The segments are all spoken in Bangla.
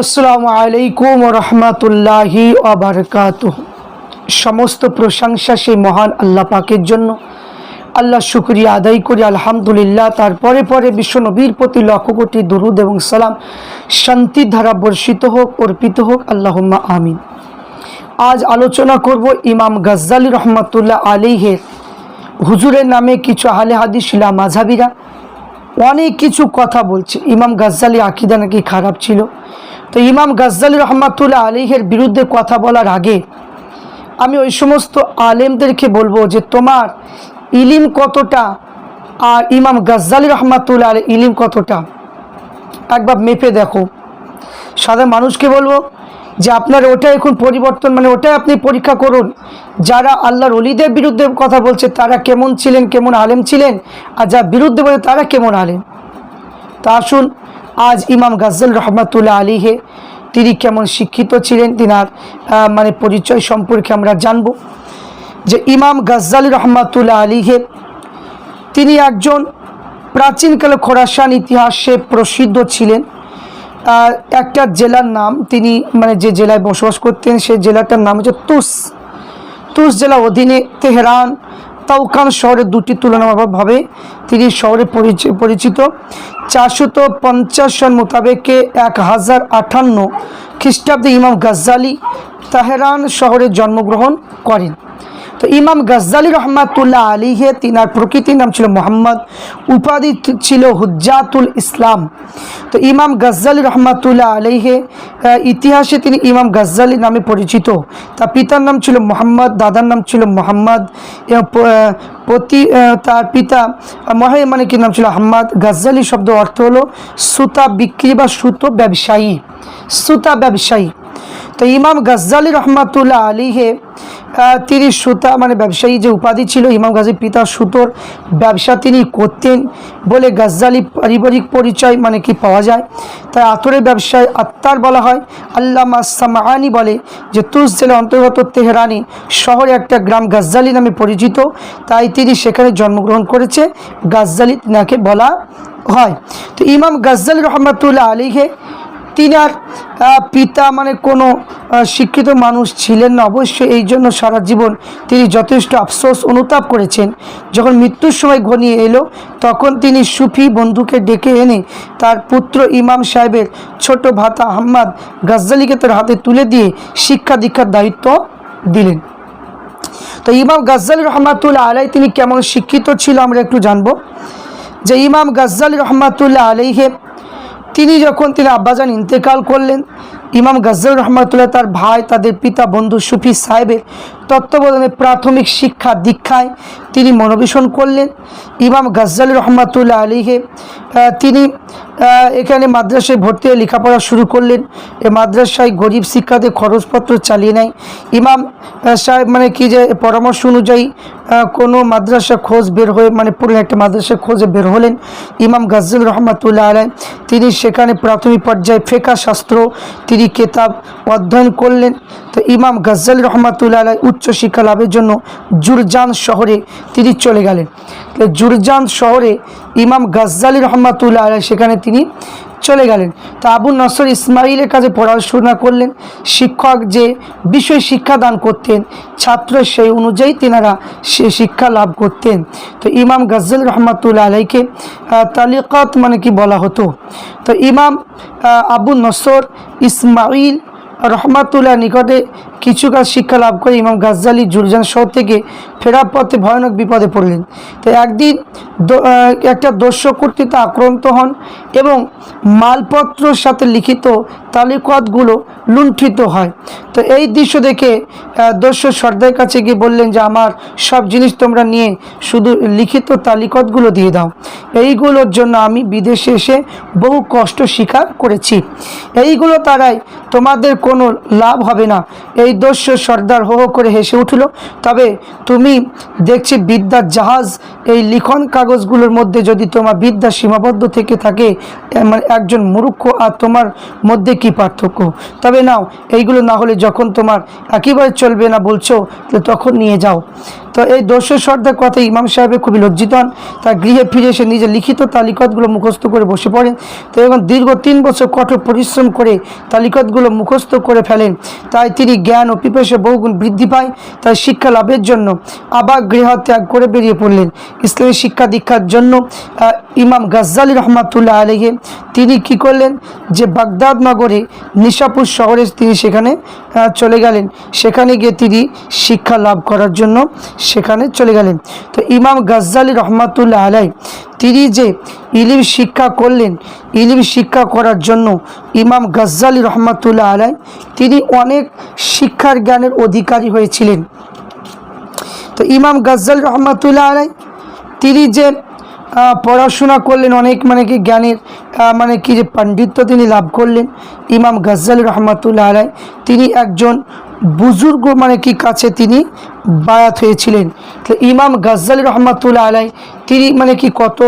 আসসালামু আলাইকুম আবরকাত সমস্ত প্রশংসা সেই মহান আল্লাহ পাকের জন্য। আল্লাহ শুক্রিয়া আদায় করি, আলহামদুলিল্লাহ। তারপরে পরে বিশ্বনবীর প্রতি লক্ষ কোটি দরুদ এবং সালাম। শান্তি ধারা বর্ষিত হোক, অর্পিত হোক, আল্লাহম্মা আমিন। আজ আলোচনা করব ইমাম গজ্জালি রহমতুল্লাহ আলিহের হুজুরের নামে কিছু আহলে হাদিস শিলা মাঝাবিরা অনেক কিছু কথা বলছে। ইমাম গাজ্জালি আকিদা নাকি খারাপ ছিল। তো ইমাম গাজ্জালি রহমাতুল্লাহ আলিহের বিরুদ্ধে কথা বলার আগে আমি ওই সমস্ত আলেমদেরকে বলব যে তোমার ইলিম কতটা আর ইমাম গাজ্জালি রহমাতুল্লাহ আলী ইলিম কতটা? একবার মেপে দেখো। সাধারণ মানুষকে বলব যে আপনার ওটা এখন পরিবর্তন মানে ওটাই আপনি পরীক্ষা করুন। যারা আল্লাহর অলিদের বিরুদ্ধে কথা বলছে, তারা কেমন ছিলেন, কেমন আলেম ছিলেন? আর যার বিরুদ্ধে বলে, তারা কেমন আলেম? তা আসুন, আজ ইমাম গাজ্জাল রহমাতুল্লাহ আলীহে তিনি কেমন শিক্ষিত ছিলেন? তিনার মানে পরিচয় সম্পর্কে আমরা জানব। যে ইমাম গাজ্জালি রহমাতুল্লাহ আলীহে তিনি একজন প্রাচীনকালে খোরাসান ইতিহাসে প্রসিদ্ধ ছিলেন। একটা জেলার নাম তিনি মানে যে জেলায় বসবাস করতেন, সেই জেলাটার নাম হচ্ছে তুস। তুস জেলা অধীনে তেহরান তাউকান শহরের দুটি তুলনামূলকভাবে তিনি শহরে পরিচি- পরিচিত। চারশত পঞ্চাশ সন মোতাবেকে এক হাজার আটান্ন খ্রিস্টাব্দে ইমাম গাজ্জালি তাহরান শহরে জন্মগ্রহণ করেন। তো ইমাম গজ্জালি রহমাতুল্লাহ আলীহে তিনার প্রকৃতির নাম ছিল মোহাম্মদ উপাধি ছিল হুজ্জাতুল ইসলাম। তো ইমাম গজ্জালি রহমাতুল্লাহ আলীহে ইতিহাসে তিনি ইমাম গজ্জালি নামে পরিচিত। তার পিতার নাম ছিল মোহাম্মদ দাদার নাম ছিল মোহাম্মদ এবং প- আহ, পতি তার পিতা মহে মানে কি নাম ছিল আহম্মদ গজ্জালি শব্দ অর্থ হলো সুতা বিক্রি বা সুতো ব্যবসায়ী। সুতা ব্যবসায়ী। তো ইমাম গজ্জালি রহমাতুল্লাহ আলীহে তিনি সুতা মানে ব্যবসায়ী যে উপাধি ছিল, ইমাম গাজীর পিতা সুতোর ব্যবসা তিনি করতেন বলে গজ্জালি পারিবারিক পরিচয় মানে কি পাওয়া যায়। তাই আতরের ব্যবসায় আত্মার বলা হয়। আল্লামা সামাহানি বলে যে, তুস জেলা অন্তর্গত তেহরানি শহরে একটা গ্রাম গজ্জালি নামে পরিচিত। তাই তিনি সেখানে জন্মগ্রহণ করেছে। গজ্জালি তিনাকে বলা হয়। তো ইমাম গজ্জালি রহমাতুল্লাহ আলীহে তিনার পিতা মানে কোনো শিক্ষিত মানুষ ছিলেন না। অবশ্যই এই জন্য সারা জীবন তিনি যথেষ্ট আফসোস অনুতাপ করেছেন। যখন মৃত্যুর সময় ঘনিয়ে এলো, তখন তিনি সুফি বন্ধুকে ডেকে এনে তার পুত্র ইমাম সাহেবের ছোট ভাতা আহম্মদ গজ্জালিকে তার হাতে তুলে দিয়ে শিক্ষা দীক্ষার দায়িত্ব দিলেন। তো ইমাম গজ্জালি রহমাতুল্লাহ আলাই তিনি কেমন শিক্ষিত ছিল আমরা একটু জানব। যে ইমাম গজ্জালি রহমাতুল্লাহ আলাইহে তিনি যখন তিনি আব্বাজান ইন্তেকাল করলেন ইমাম গজ্জাল রহমাতুল্লাহ তার ভাই তাদের পিতা বন্ধু সুফি সাহেবের তত্ত্বাবধানে প্রাথমিক শিক্ষা দীক্ষায় তিনি মনোবেশন করলেন। ইমাম গজ্জাল রহমাতুল্লাহ আহ, তিনি এখানে মাদ্রাসায় ভর্তি হয়ে লেখাপড়া শুরু করলেন। এ মাদ্রাসায় গরিব শিক্ষাতে খরচপত্র চালিয়ে নেয়। ইমাম সাহেব মানে কি যে, পরামর্শ অনুযায়ী কোনো মাদ্রাসা খোঁজ বের হয়ে মানে পুরো একটা মাদ্রাসা খোঁজে বের হলেন ইমাম গাজ্জুল রহমাতুল্লাহ আলাই তিনি সেখানে প্রাথমিক পর্যায়ে ফেকা শাস্ত্র, তিনি কেতাব অধ্যয়ন করলেন। তো ইমাম গজ্জাল রহমাতুল্লাহ আলাই উচ্চশিক্ষা লাভের জন্য জুরজান শহরে তিনি চলে গেলেন। জুরজান শহরে ইমাম গজ্জালি রহমাতুল্লাহ আলাই সেখানে তিনি চলে গেলেন। তা আবু নসর ইসমাইলের কাছে পড়াশোনা করলেন। শিক্ষক যে বিষয় শিক্ষা দান করতেন, ছাত্র সেই অনুযায়ী তেনারা সে শিক্ষা লাভ করতেন। তো ইমাম গজ্জাল রহমাতুল্লাহ আলাইকে তালিকাত মানে কি বলা হতো? তো ইমাম আবু নসর ইসমাইল রহমাতুল্লাহ নিকটে কিছু কাজ শিক্ষা লাভ করে ইমাম গাজ্জালি জুরজান শহর থেকে ফেরার পথে ভয়ানক বিপদে পড়লেন। তো একদিন একটা দস্য কর্তৃত্ব আক্রান্ত হন এবং মালপত্রর সাথে লিখিত তালিকাতগুলো লুণ্ঠিত হয়। তো এই দৃশ্য দেখে দস্যু সর্দারের কাছে গিয়ে বললেন যে, আমার সব জিনিস তোমরা নিয়ে শুধু লিখিত তালিকাতগুলো দিয়ে দাও। এইগুলোর জন্য আমি বিদেশে এসে বহু কষ্ট স্বীকার করেছি। এইগুলো তারাই তোমাদের কোনো লাভ হবে না। এই দস্যু সর্দার হো হো করে হেসে উঠল। তবে তুমি দেখছি বিদ্যার জাহাজ, এই লিখন কাগজগুলোর মধ্যে যদি তোমার বিদ্যা সীমাবদ্ধ থেকে থাকে মানে একজন মূর্খ আর তোমার মধ্যে কি পার্থক্য? তবে নাও, এইগুলো না হলে যখন তোমার একেবারে চলবে না বলছো, তো তখন নিয়ে যাও। তো এই দস্যু সর্দার কথা ইমাম সাহেবের খুবই লজ্জিত হন। তার গৃহে ফিরে এসে নিজের লিখিত তালিকতগুলো মুখস্থ করে বসে পড়েন। তো এবং দীর্ঘ তিন বছর কঠোর পরিশ্রম করে তালিকতগুলো মুখস্থ করে ফেলেন। তাই তিনি জ্ঞান ও পিপাসে বহুগুণ বৃদ্ধি পায়, তাই শিক্ষা লাভের জন্য আবার গৃহ ত্যাগ করে বেরিয়ে পড়লেন। ইসলামী শিক্ষা দীক্ষার জন্য ইমাম গাজ্জালি রহমাতুল্লাহ আলহে তিনি কি করলেন যে বাগদাদ নগরে নিশাপুর শহরে তিনি সেখানে চলে গেলেন। সেখানে গিয়ে তিনি শিক্ষা লাভ করার জন্য সেখানে চলে গেলেন। তো ইমাম গাজ্জালি রহমাতুল্লাহ আলাই তিনি যে ইলিম শিক্ষা করলেন, ইলিম শিক্ষা করার জন্য ইমাম গাজ্জালি রহমাতুল্লাহ আলাই তিনি অনেক শিক্ষার জ্ঞানের অধিকারী হয়েছিলেন। তো ইমাম গাজ্জালি রহমাতুল্লাহ আলাই তিনি যে পড়াশোনা করলেন, অনেক মানে কি জ্ঞানের মানে কি যে পাণ্ডিত্য তিনি লাভ করলেন, ইমাম গাজ্জালি রহমাতুল্লাহ আলাই তিনি একজন বুজুর্গ মানে কি কাছে তিনি বায়াত হয়েছিলেন? তো ইমাম গাজ্জালি রহমাতুল্লাহ আলাই তিনি মানে কি কত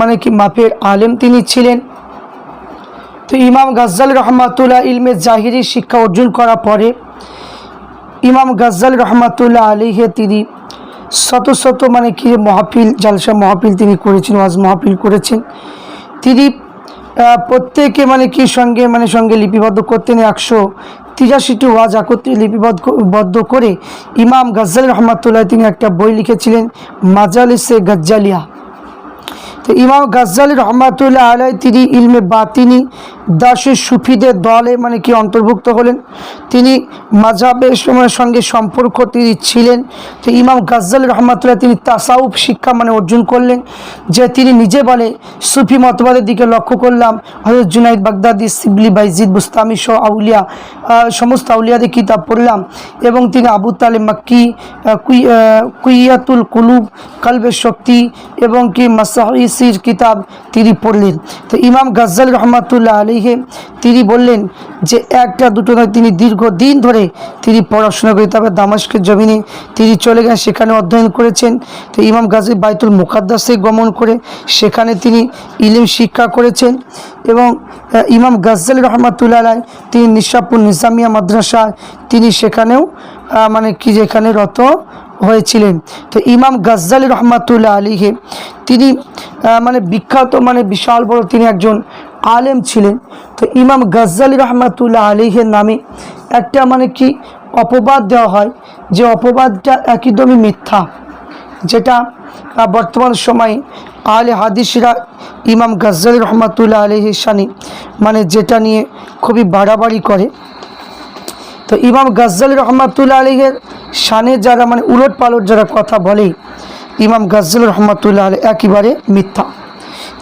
মানে কি মাপের আলেম তিনি ছিলেন? তো ইমাম গাজ্জালি রহমাতুল্লাহ ইলমে জাহিরি শিক্ষা অর্জন করার পরে ইমাম গাজ্জাল রহমাতুল্লাহ আলীহে তিনি শত শত মানে কি মহাপিল জালসা মহাপিল তিনি করেছেন, ওয়াজ মহাপিল করেছেন। তিনি প্রত্যেকে মানে কি সঙ্গে মানে সঙ্গে লিপিবদ্ধ করতেন একশো তিরাশিটি ওয়াজ একত্রে লিপিবদ্ধ বদ্ধ করে ইমাম গাজ্জাল রহমাতুল্লাহ তিনি একটা বই লিখেছিলেন, মাজালিসে গজ্জালিয়া। তো ইমাম গাজ্জালি রহমাতুল্লাহ আলাই তিনি ইলমে বাতিনি দাসের সুফিদের দলে মানে কি অন্তর্ভুক্ত হলেন। তিনি মাঝাবের সময়ের সঙ্গে সম্পর্ক তিনি ছিলেন। তো ইমাম গাজ্জালি রহমাতুল্লাহ তিনি তাসাউফ শিক্ষা মানে অর্জন করলেন, যে তিনি নিজে বলে সুফি মতবাদের দিকে লক্ষ্য করলাম। হজরত Junaid Baghdadi Shibli Bayazid, Bustami সহ আউলিয়া সমস্ত আউলিয়াদের কিতাব পড়লাম এবং তিনি আবু তালে মাক্কি কুই কুইয়াতুল কুলুব কলবের শক্তি এবং কি মাসাহিসির কিতাব তিনি পড়লেন। তো ইমাম গাজ্জাল রহমাতুল্লাহ আলীহে তিনি বললেন যে একটা, দুটো নয়, তিনি দীর্ঘদিন ধরে তিনি পড়াশোনা করে তারপর দামাস্কের জমিনে তিনি চলে গেছেন সেখানে অধ্যয়ন করেছেন। তো ইমাম গাজী বাইতুল মুকাদ্দাসে গমন করে সেখানে তিনি ইলিম শিক্ষা করেছেন এবং ইমাম গাজ্জাল রহমাতুল্লাহ আলাই তিনি নিশাপুর নিজামিয়া মাদ্রাসায় তিনি সেখানেও মানে কি যেখানে রত হয়েছিলেন। তো ইমাম গাজ্জালি রহমাতুল্লাহ আলীকে তিনি মানে বিখ্যাত মানে বিশাল বড় তিনি একজন আলেম ছিলেন। তো ইমাম গাজ্জালি রহমাতুল্লাহ আলীহের নামে একটা মানে কি, অপবাদ দেওয়া হয়। যে অপবাদটা একদমই মিথ্যা। যেটা বর্তমান সময়ে আলে হাদিসরা ইমাম গাজ্জালি রহমাতুল্লাহ আলহির সানি মানে যেটা নিয়ে খুবই বাড়াবাড়ি করে। তো ইমাম গাজ্জালি রহমাতুল্লাহ আলীর শানে যারা মানে উলট পালট যারা কথা বলে, ইমাম গাজ্জাল রহমাতুল্লাহ আলী একেবারে মিথ্যা।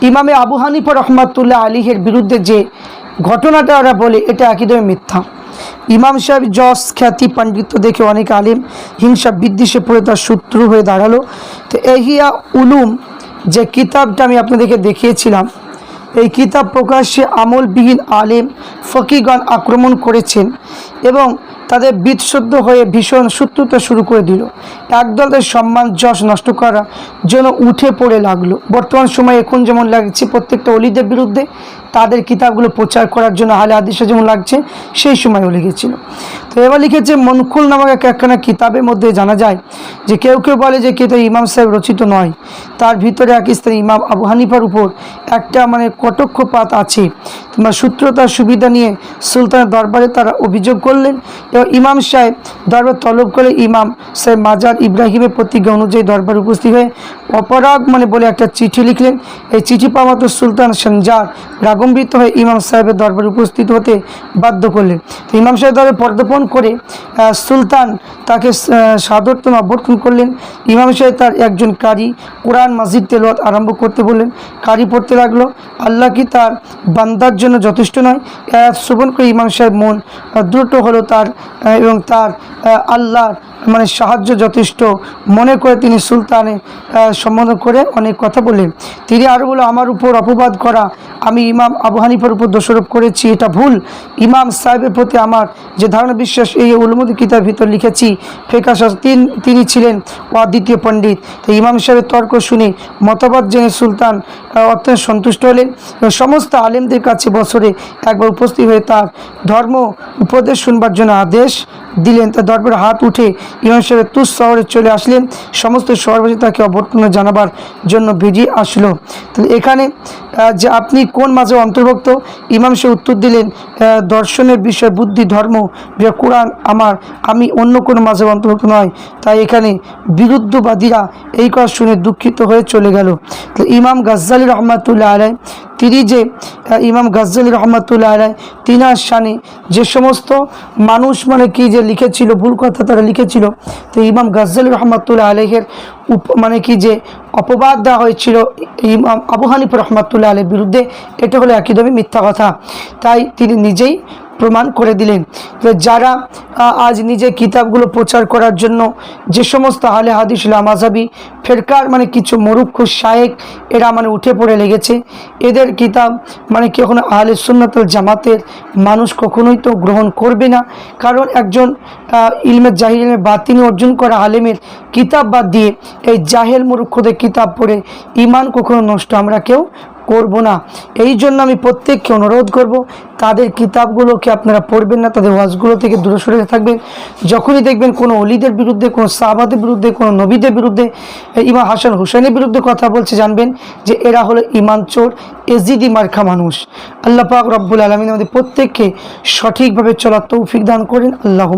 ইমামে আবু হানিফা রহমাতুল্লাহ আলীহের বিরুদ্ধে যে ঘটনাটা ওরা বলে, এটা একদমই মিথ্যা। ইমাম সাহেব যশ, খ্যাতি, পাণ্ডিত্য দেখে অনেক আলিম হিংসা, বিদ্বেষে পড়ে তার শত্রু হয়ে দাঁড়াল। তো এহিয়া উলুম যে কিতাবটা আমি আপনাদেরকে দেখিয়েছিলাম এই কিতাব প্রকাশ্যে আমলবিহীন আলেম, ফকিগণ আক্রমণ করেছেন এবং তাদের বিৎসদ্ধ হয়ে ভীষণ শত্রুতা শুরু করে দিল। একদল সম্মান, যশ নষ্ট করার জন্য উঠে পড়ে লাগল। বর্তমান সময়ে এখন যেমন লাগছে প্রত্যেকটা অলিদের বিরুদ্ধে, তাদের কিতাবগুলো প্রচার করার জন্য হালে আদিসা যেমন লাগছে, সেই সময়ও লেগেছিল। তো এবার লিখেছে মনকুল নামক এক একখানা কিতাবের মধ্যে জানা যায় যে কেউ কেউ বলে যে কিতাব ইমাম সাহেব রচিত নয়। তার ভিতরে এক স্থানে ইমাম আবু হানিফার উপর একটা মানে কটক্ষপাত আছে। তোমার সূত্রতার সুবিধা নিয়ে সুলতানের দরবারে তারা অভিযোগ করলেন এবং ইমাম সাহেব দরবার তলব করে ইমাম সাহেব মাজার ইব্রাহিমের প্রতিজ্ঞা অনুযায়ী দরবার উপস্থিত হয়ে অপরাগ মানে বলে একটা চিঠি লিখলেন। এই চিঠি পাওয়া মাত্র সুলতান সঞ্জার রাগম্বিত হয়ে ইমাম সাহেবের দরবারে উপস্থিত হতে বাধ্য করলেন। তো ইমাম সাহেব দরবারে পর্দাপণ করে সুলতান তাকে সাদরতম অভ্যর্থন করলেন। ইমাম সাহেব তার একজন কারি কোরআন মাজিদ তেলোয়াত আরম্ভ করতে বললেন। কারি পড়তে লাগল। আল্লাহ কি তার বান্দার জন্য যথেষ্ট নয়? শ্রবণ করে ইমাম সাহেব মন দ্রুত হলো তার এবং তার আল্লাহর মানে সাহায্য যথেষ্ট মনে করে তিনি সুলতানের আহ, সম্বোধন করে অনেক কথা বললেন। তিনি আরও বলে আমার উপর অপবাদ করা আমি ইমাম আবু হানিফার উপর দোষারোপ করেছি এটা ভুল। ইমাম সাহেবের প্রতি আমার যে ধারণা বিশ্বাস এই উলমুদি কিতাব ভিতর লিখেছি ফেকাস তিন তিনি ছিলেন অদ্বিতীয় পণ্ডিত। তো ইমাম সাহেবের তর্ক শুনে মতবাদ জেনে সুলতান অত্যন্ত সন্তুষ্ট হলেন সমস্ত আলেমদের কাছে বছরে একবার উপস্থিত হয়ে তার ধর্ম উপদেশ শুনবার জন্য আদেশ দিলেন। তার দরবারে হাত উঠে ইমাম সাহেব তুস শহরে চলে আসলেন। সমস্ত শহরবাসী তাকে অভ্যর্থনা জানাবার জন্য বেরিয়ে আসলো। তাহলে এখানে যে আপনি কোন মাঝে অন্তর্ভুক্ত? ইমাম সাহেব উত্তর দিলেন দর্শনের বিষয়, বুদ্ধি, ধর্ম যে কোরআন আমার। আমি অন্য কোনো মাঝে অন্তর্ভুক্ত নয়। তাই এখানে বিরুদ্ধবাদীরা এই কথা শুনে দুঃখিত হয়ে চলে গেল। ইমাম গাজ্জালি রহমাতুল্লাহ আলাই তিনি যে ইমাম গাজ্জালি রহমতুল্লাহ আলাই তিনার শানে যে সমস্ত মানুষ মানে কি যে লিখেছিল, ভুল কথা তারা লিখেছিল, তো ইমাম গাজ্জালি রহমতুল্লাহ আলহের উপ মানে কি যে অপবাদ দেওয়া হয়েছিল ইমাম আবু হানিফ রহমতুল্লাহ আলের বিরুদ্ধে, এটা হলো একদমই মিথ্যা কথা। তাই তিনি নিজেই প্রমাণ করে দিলেন যারা আজ নিজে কিতাবগুলো প্রচার করার জন্য যে সমস্ত আলে হাদিস লামাজাবি ফেরকার মানে কিছু মরুক্ষ শায়েক এরা মানে উঠে পড়ে লেগেছে। এদের কিতাব মানে কখনো আহলে সুন্নাতুল জামাতের মানুষ কখনোই তো গ্রহণ করবে না। কারণ একজন ইলমের জাহিলের বাতিনি অর্জন করা আলেমের কিতাব বাদ দিয়ে এই জাহেল মরুক্ষদের কিতাব পড়ে ইমান কখনো নষ্ট আমরা কেউ করব না। এই জন্য আমি প্রত্যেককে অনুরোধ করব, তাদের কিতাবগুলোকে আপনারা পড়বেন না, তাদের ওয়াজগুলো থেকে দূরে সরে থাকবেন। যখনই দেখবেন কোনো অলিদের বিরুদ্ধে, কোনো সাহাবাদের বিরুদ্ধে, কোনো নবীদের বিরুদ্ধে ইমাম হাসান হুসেনের বিরুদ্ধে কথা বলছে, জানবেন যে এরা হলো ইমান চোর, এজিদি মার্খা মানুষ। আল্লাহ পাক রব্বুল আলমিন আমাদের প্রত্যেককে সঠিকভাবে চলার তৌফিক দান করেন। আল্লাহ